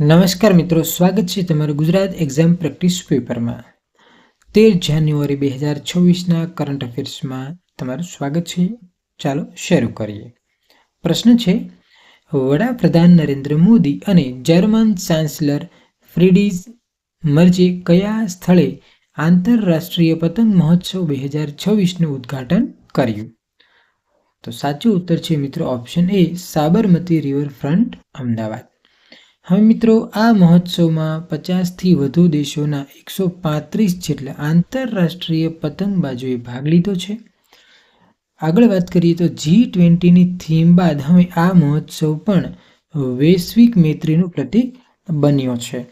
નમસ્કાર મિત્રો, સ્વાગત છે તમારું ગુજરાત એક્ઝામ પ્રેક્ટિસ પેપરમાં. તેર જાન્યુઆરી બે હજાર છવ્વીસના કરંટ અફેર્સમાં તમારું સ્વાગત છે. ચાલો શરૂ કરીએ. પ્રશ્ન છે, વડાપ્રધાન નરેન્દ્ર મોદી અને જર્મન ચાન્સલર ફ્રીડીઝ મર્જે કયા સ્થળે આંતરરાષ્ટ્રીય પતંગ મહોત્સવ બે હજાર છવ્વીસનું ઉદ્ઘાટન કર્યું? તો સાચું ઉત્તર છે મિત્રો, option A Sabarmati riverfront, Ahmedabad. હવે મિત્રો, આ મહોત્સવમાં પચાસથી વધુ દેશોના એકસો પાંત્રીસ જેટલા આંતરરાષ્ટ્રીય પતંગબાજોએ ભાગ લીધો છે. આગળ વાત કરીએ તો જી ટ્વેન્ટીની થીમ બાદ હવે આ મહોત્સવ પણ વૈશ્વિક મૈત્રીનું પ્રતીક બન્યો છે.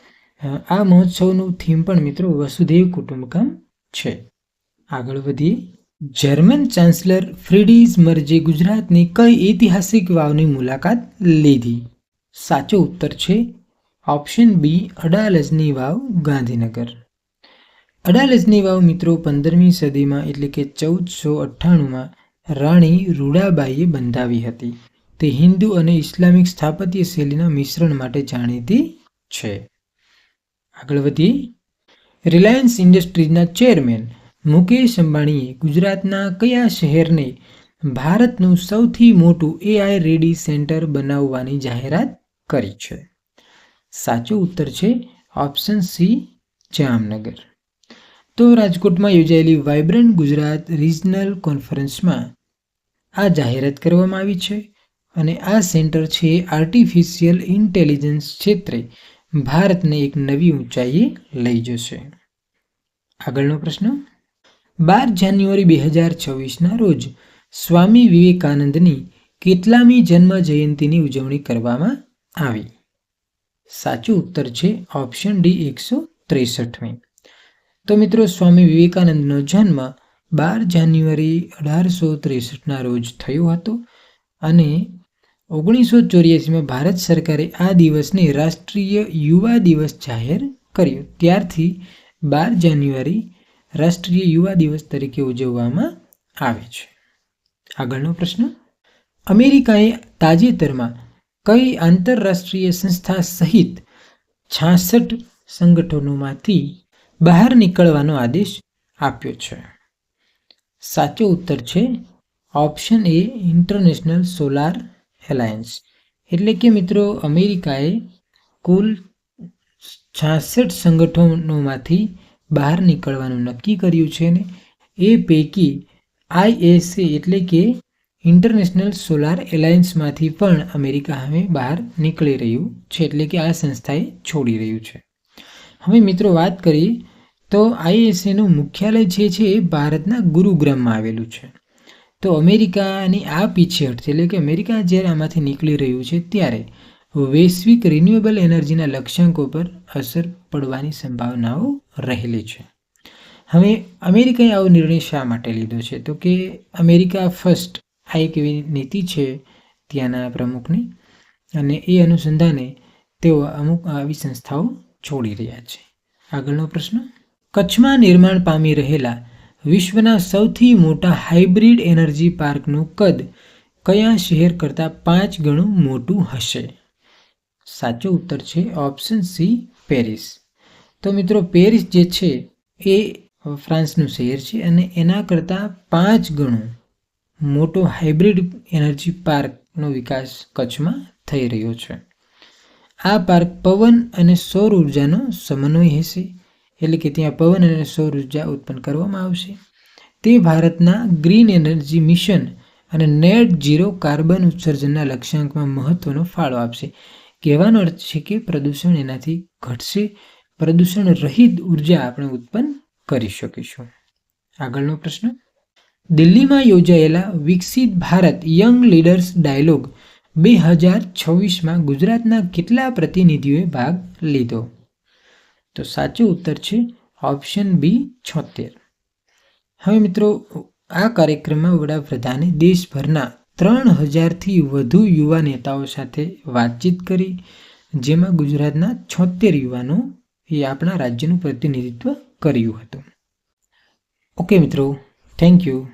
આ મહોત્સવનું થીમ પણ મિત્રો વસુધૈવ કુટુંબકમ છે. આગળ વધીએ. જર્મન ચાન્સલર ફ્રીડીઝ મર્જે ગુજરાતની કઈ ઐતિહાસિક વાવની મુલાકાત લીધી? સાચો ઉત્તર છે ઓપ્શન બી અડાલજની વાવ ગાંધીનગર. અડાલજની વાવ મિત્રો પંદરમી સદીમાં એટલે કે ચૌદસો અઠ્ઠાણુંમાં રાણી રૂડાબાઈએ બંધાવી હતી. તે હિન્દુ અને ઇસ્લામિક સ્થાપત્ય શૈલીના મિશ્રણ માટે જાણીતી છે. આગળ વધીએ. રિલાયન્સ ઇન્ડસ્ટ્રીઝના ચેરમેન મુકેશ અંબાણીએ ગુજરાતના કયા શહેરને ભારતનું સૌથી મોટું એઆઈ રેડી સેન્ટર બનાવવાની જાહેરાત કરી છે. સાચો ઉત્તર છે ઓપ્શન સી જામનગર. તો રાજકોટમાં યોજાયેલી વાઇબ્રન્ટ ગુજરાત રિજનલ કોન્ફરન્સમાં આ જાહેરાત કરવામાં આવી છે અને આ સેન્ટર છે આર્ટિફિશિયલ ઇન્ટેલિજન્સ ક્ષેત્રે ભારતને એક નવી ઊંચાઈએ લઈ જશે. આગળનો પ્રશ્ન, બાર જાન્યુઆરી બે હજાર છવ્વીસના રોજ સ્વામી વિવેકાનંદની કેટલામી જન્મ જયંતિની ઉજવણી કરવામાં આવી. સાચું ઉત્તર છે ઓપ્શન ડી એકસો ત્રેસઠમી. તો મિત્રો સ્વામી વિવેકાનંદનો જન્મ બાર જાન્યુઆરી અઢારસો ત્રેસઠના રોજ થયો હતો અને ઓગણીસો ચોર્યાસીમાં ભારત સરકારે આ દિવસને રાષ્ટ્રીય યુવા દિવસ જાહેર કર્યો. ત્યારથી બાર જાન્યુઆરી રાષ્ટ્રીય યુવા દિવસ તરીકે ઉજવવામાં આવે છે. આગળનો પ્રશ્ન, અમેરિકાએ તાજેતરમાં કઈ આંતરરાષ્ટ્રીય સંસ્થા સહિત છાસઠ સંગઠનોમાંથી બહાર નીકળવાનો આદેશ આપ્યો છે? સાચો ઉત્તર છે option A international solar alliance. એટલે કે મિત્રો અમેરિકાએ કુલ છાસઠ સંગઠનોમાંથી બહાર નીકળવાનું નક્કી કર્યું છે ને? એ પૈકી આઈએસએ એટલે કે ઇન્ટરનેશનલ સોલાર એલાયન્સમાંથી પણ અમેરિકા હવે બહાર નીકળી રહ્યું છે, એટલે કે આ સંસ્થાએ છોડી રહ્યું છે. હવે મિત્રો વાત કરી તો આઈએસએનું મુખ્યાલય જે છે એ ભારતના ગુરુગ્રામમાં આવેલું છે. તો અમેરિકાની આ પીછેહટ એટલે કે અમેરિકા જ્યારે આમાંથી નીકળી રહ્યું છે, ત્યારે વૈશ્વિક રિન્યુએબલ એનર્જીના લક્ષ્યાંકો પર અસર પડવાની સંભાવનાઓ રહેલી છે. હવે અમેરિકાએ આવો નિર્ણય શા માટે લીધો છે? તો કે અમેરિકા ફર્સ્ટ આ એક એવી નીતિ છે ત્યાંના પ્રમુખની અને એ અનુસંધાને તેઓ અમુક આવી સંસ્થાઓ છોડી રહ્યા છે. આગળનો પ્રશ્ન, કચ્છમાં નિર્માણ પામી રહેલા વિશ્વના સૌથી મોટા હાઇબ્રિડ એનર્જી પાર્કનું કદ કયા શહેર કરતાં પાંચ ગણું મોટું હશે? સાચો ઉત્તર છે ઓપ્શન સી, પેરિસ. તો મિત્રો, પેરિસ જે છે એ ફ્રાન્સનું શહેર છે અને એના કરતાં પાંચ ગણું મોટો હાઇબ્રિડ એનર્જી પાર્કનો વિકાસ કચ્છમાં થઈ રહ્યો છે. આ પાર્ક પવન અને સૌર ઉર્જાનો સમન્વય હશે, એટલે કે ત્યાં પવન અને સૌર ઊર્જા ઉત્પન્ન કરવામાં આવશે. તે ભારતના ગ્રીન એનર્જી મિશન અને નેટ ઝીરો કાર્બન ઉત્સર્જનના લક્ષ્યાંકમાં મહત્વનો ફાળો આપશે. કહેવાનો અર્થ છે કે પ્રદૂષણ એનાથી ઘટશે. પ્રદૂષણ રહિત ઊર્જા આપણે ઉત્પન્ન કરી શકીશું. આગળનો પ્રશ્ન? દિલ્હીમાં યોજાયેલા વિકસિત ભારત યંગ લીડર્સ ડાયલોગ બે હજાર છવ્વીસમાં ગુજરાતના કેટલા પ્રતિનિધિઓએ ભાગ લીધો? તો સાચો ઉત્તર છે ઓપ્શન બી છોતેર. હવે મિત્રો, આ કાર્યક્રમમાં વડાપ્રધાને દેશભરના ત્રણ હજારથી વધુ યુવા નેતાઓ સાથે વાતચીત કરી, જેમાં ગુજરાતના છોતેર યુવાનો એ આપણા રાજ્યનું પ્રતિનિધિત્વ કર્યું હતું. ઓકે મિત્રો Thank you.